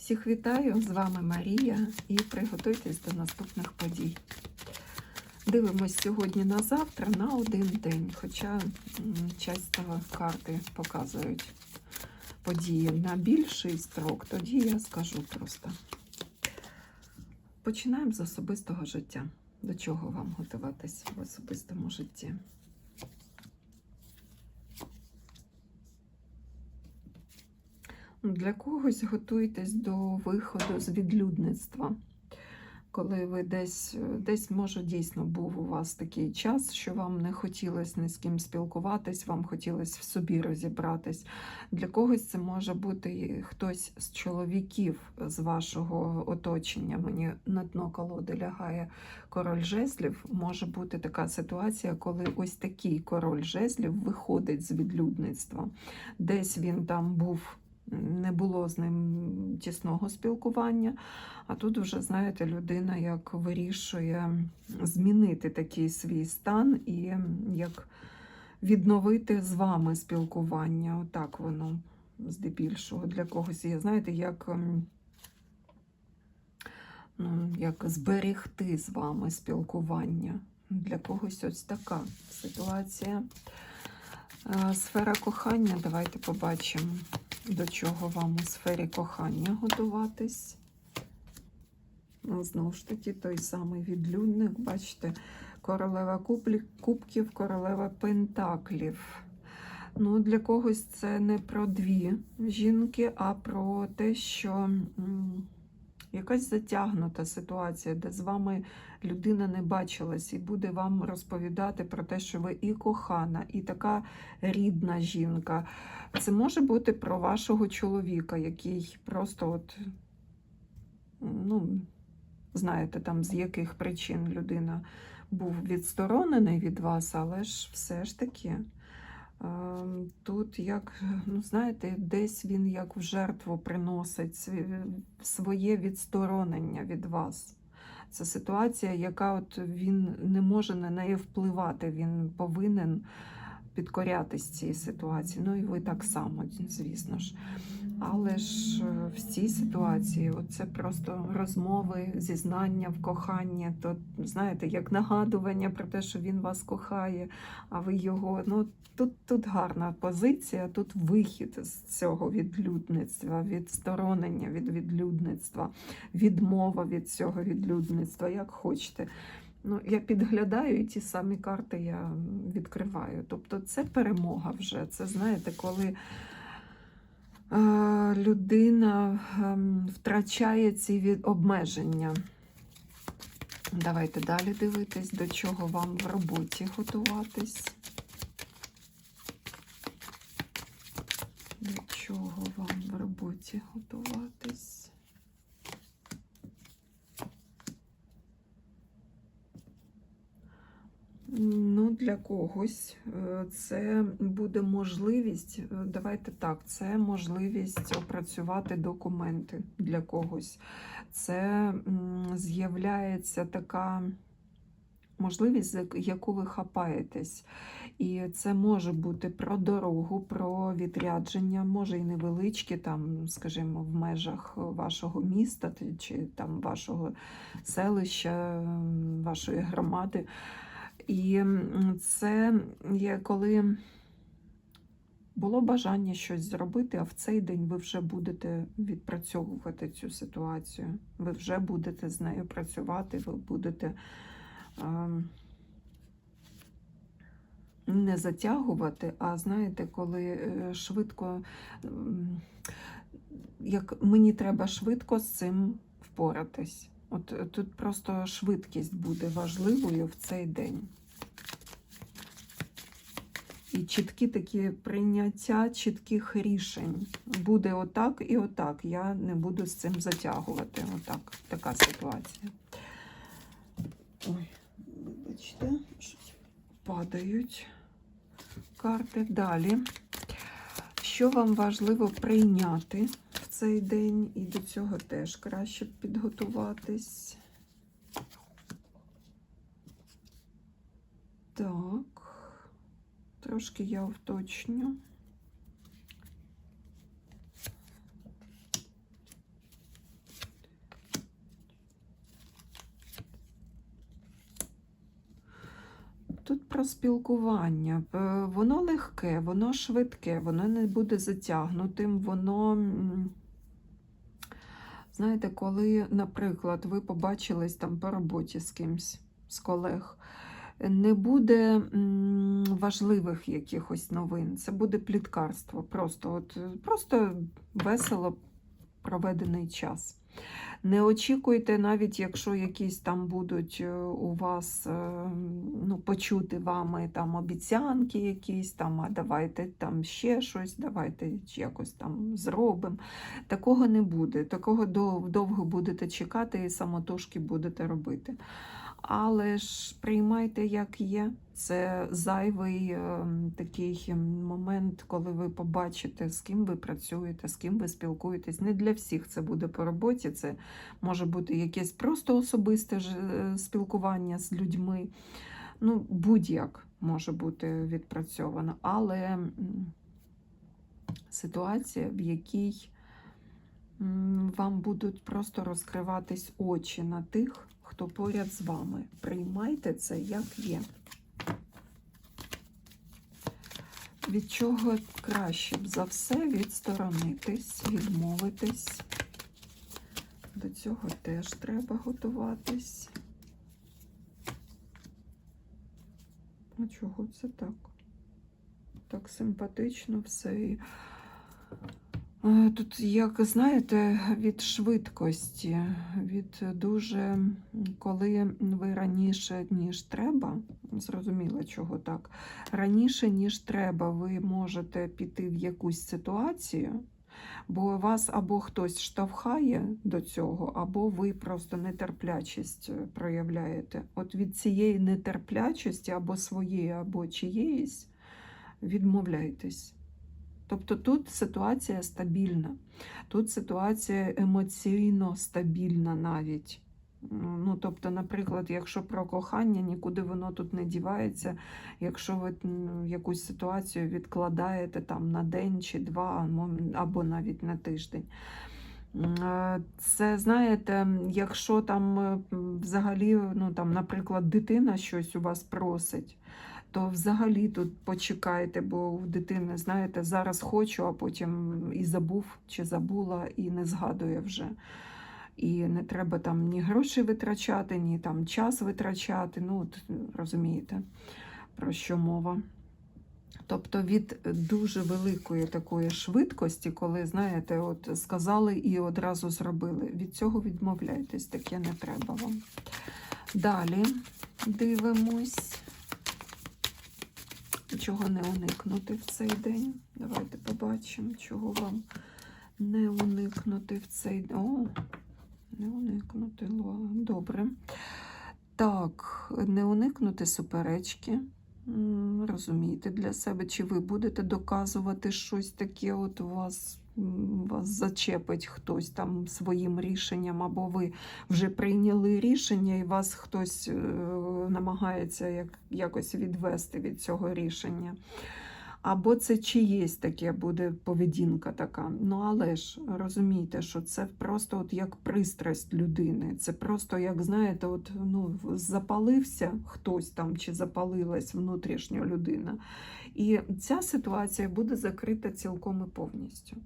Всіх вітаю! З вами Марія і приготуйтесь до наступних подій. Дивимось сьогодні на завтра на один день, хоча часто карти показують події на більший строк, тоді я скажу просто. Починаємо з особистого життя. До чого вам готуватись в особистому житті? Для когось готуйтесь до виходу з відлюдництва. Коли ви десь, десь, може, дійсно був у вас такий час, що вам не хотілося ні з ким спілкуватись, вам хотілося в собі розібратись. Для когось це може бути хтось з чоловіків з вашого оточення. Мені на дно колоди лягає король жезлів. Може бути така ситуація, коли ось такий король жезлів виходить з відлюдництва. Десь він там був не було з ним тісного спілкування. А тут вже, знаєте, людина як вирішує змінити такий свій стан і як відновити з вами спілкування. Отак воно здебільшого для когось є. Знаєте, як, ну, як зберегти з вами спілкування. Для когось ось така ситуація. Е, Сфера кохання, давайте побачимо, до чого вам у сфері кохання готуватись. Ну, знову ж таки, той самий відлюдник, бачите, королева куплі, кубків, королева пентаклів. Ну, для когось це не про дві жінки, а про те, що якась затягнута ситуація, де з вами людина не бачилась і буде вам розповідати про те, що ви і кохана, і така рідна жінка. Це може бути про вашого чоловіка, який просто от, ну, знаєте, там з яких причин людина був відсторонений від вас, але ж все ж таки. Ем, Тут, як, ну знаєте, десь він як в жертву приносить своє відсторонення від вас. Це ситуація, яка от він не може на неї впливати, він повинен підкорятись цій ситуації. Ну і ви так само, звісно ж. Але ж е, в цій ситуації це просто розмови, зізнання в коханні, то знаєте, як нагадування про те, що він вас кохає, а ви його. Ну тут, тут гарна позиція, тут вихід з цього відлюдництва, відсторонення від відлюдництва, відмова від цього відлюдництва, як хочете. Ну, я підглядаю і ті самі карти я відкриваю. Тобто це перемога вже. Це знаєте, коли е, людина ем, втрачає ці від обмеження. Давайте далі дивитись, до чого вам в роботі готуватись. До чого вам в роботі готуватись? Ну, для когось е, це буде можливість, е, давайте так, це можливість опрацювати документи для когось. Це з'являється така можливість, за яку ви хапаєтесь. І це може бути про дорогу, про відрядження, може і невеличкі, там, скажімо, в межах вашого міста чи там вашого селища, вашої громади. І це є коли було бажання щось зробити, а в цей день ви вже будете відпрацьовувати цю ситуацію. Ви вже будете з нею працювати, ви будете ем, не затягувати, а знаєте, коли е, швидко, ем, як мені треба швидко з цим впоратись. От е, тут просто швидкість буде важливою в цей день. І чіткі такі прийняття чітких рішень. Буде отак і отак. Я не буду з цим затягувати. Отак, така ситуація. Ой, вибачте, щось падають карти. Далі. Що вам важливо прийняти цей день, і до цього теж краще підготуватись. Так, трошки я вточню. Тут про спілкування, е, воно легке, воно швидке, воно не буде затягнутим, воно Знаєте, коли, наприклад, ви побачились там по роботі з кимсь, з колег, не буде важливих якихось новин, це буде пліткарство. Просто, от, просто весело проведений час. Не очікуйте, навіть якщо якісь там будуть е, у вас е, ну, почути вами там обіцянки якісь, там, а давайте там ще щось, давайте якось там зробимо. Такого не буде. Такого дов- довго будете чекати і самотужки будете робити. Але ж приймайте, як є. Це зайвий е, такий ем, момент, коли ви побачите, з ким ви працюєте, з ким ви спілкуєтесь. Не для всіх це буде по роботі. Це може бути якесь просто особисте е, спілкування з людьми. Ну, будь-як може бути відпрацьовано. Але ситуація, в якій вам будуть просто розкриватись очі на тих, хто поряд з вами. Приймайте це як є. Від чого краще б за все відсторонитись, відмовитись. До цього теж треба готуватись. А чого це так? Так симпатично все. Е, Тут, як знаєте, від швидкості, від дуже, коли ви раніше, ніж треба, зрозуміло, чого так, раніше, ніж треба, ви можете піти в якусь ситуацію, бо вас або хтось штовхає до цього, або ви просто нетерплячість е, проявляєте. От від цієї нетерплячості або своєї, або чиєїсь відмовляйтесь. Тобто тут ситуація стабільна, тут ситуація емоційно стабільна навіть. Ну, тобто, наприклад, якщо про кохання, нікуди воно тут не дівається, якщо ви якусь ситуацію відкладаєте там на день чи два, або навіть на тиждень. Е, Це знаєте, якщо там взагалі, ну там, наприклад, дитина щось у вас просить, то взагалі тут почекайте, бо у дитини, знаєте, зараз хочу, а потім і забув чи забула, і не згадує вже. І не треба там ні гроші витрачати, ні там час витрачати. Ну, от, розумієте, про що мова. Тобто від дуже великої такої швидкості, коли, знаєте, от сказали і одразу зробили. Від цього відмовляйтесь, таке не треба вам. Далі дивимось, чого не уникнути в цей день. Давайте побачимо, чого вам не уникнути в цей день. О, не уникнути. Добре. Так, не уникнути суперечки. Розумієте для себе, чи ви будете доказувати щось таке, от вас, вас зачепить хтось там своїм рішенням, або ви вже прийняли рішення, і вас хтось е, намагається як, якось відвести від цього рішення. Або це чиєсь таке буде поведінка така. Ну але ж розумійте, що це просто от як пристрасть людини. Це просто, як знаєте, от ну запалився хтось там чи запалилась внутрішня людина. І ця ситуація буде закрита цілком і повністю.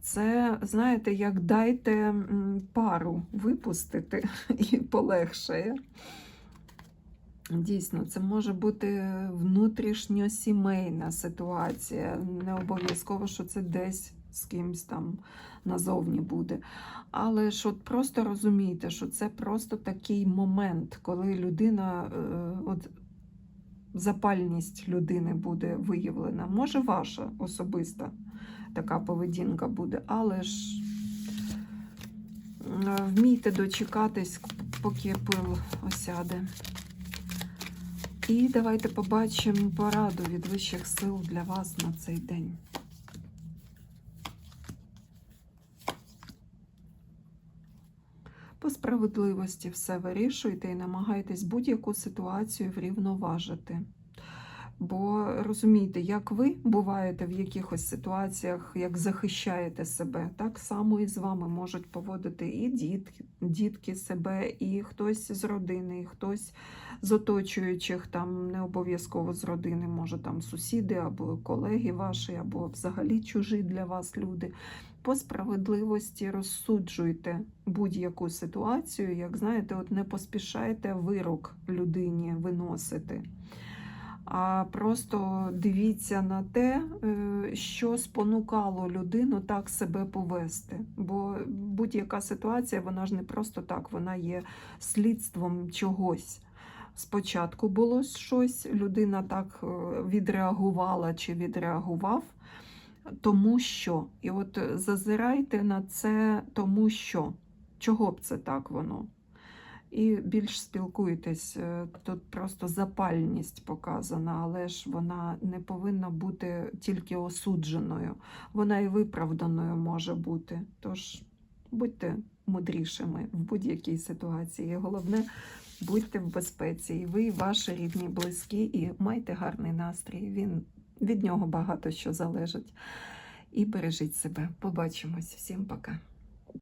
Це, знаєте, як дайте пару випустити і полегшає. Дійсно, це може бути внутрішньосімейна ситуація. Не обов'язково, що це десь з кимсь там назовні буде. Але от просто розумійте, що це просто такий момент, коли людина, е, от запальність людини буде виявлена. Може, ваша особиста така поведінка буде, але ж вмійте дочекатись, поки пил осяде. І давайте побачимо пораду від вищих сил для вас на цей день. По справедливості все вирішуйте і намагайтесь будь-яку ситуацію врівноважити. Бо розумієте, як ви буваєте в якихось ситуаціях, як захищаєте себе, так само і з вами можуть поводити і дітки, дітки себе, і хтось з родини, і хтось з оточуючих, там не обов'язково з родини, може там сусіди або колеги ваші, або взагалі чужі для вас люди. По справедливості розсуджуйте будь-яку ситуацію, як знаєте, от не поспішайте вирок людині виносити. А просто дивіться на те, е, що спонукало людину так себе повести. Бо будь-яка ситуація, вона ж не просто так, вона є слідством чогось. Спочатку було щось, людина так е, відреагувала чи відреагував, тому що. І от зазирайте на це, тому що. Чого б це так воно? І більш спілкуйтесь. Е, Тут просто запальність показана, але ж вона не повинна бути тільки осудженою. Вона і виправданою може бути. Тож будьте мудрішими в будь-якій ситуації. Головне, будьте в безпеці. І ви, і ваші рідні, близькі, і майте гарний настрій. Він від нього багато що залежить. І бережіть себе. Побачимось. Всім пока.